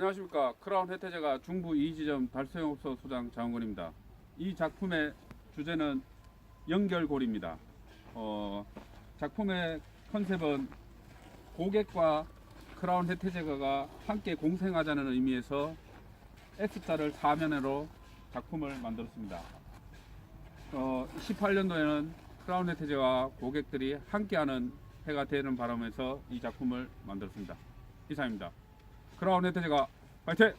안녕하십니까 크라운 혜태제가 중부 이지점 달성업소 소장 장원근입니다. 이 작품의 주제는 연결고리입니다. 어, 작품의 컨셉은 고객과 크라운 혜태제거가 함께 공생하자는 의미에서 S자를 사면으로 작품을 만들었습니다. 어, 18년도에는 크라운 혜태제와 고객들이 함께하는 해가 되는 바람에서 이 작품을 만들었습니다. 이상입니다. 크라운 혜태제가 파이팅!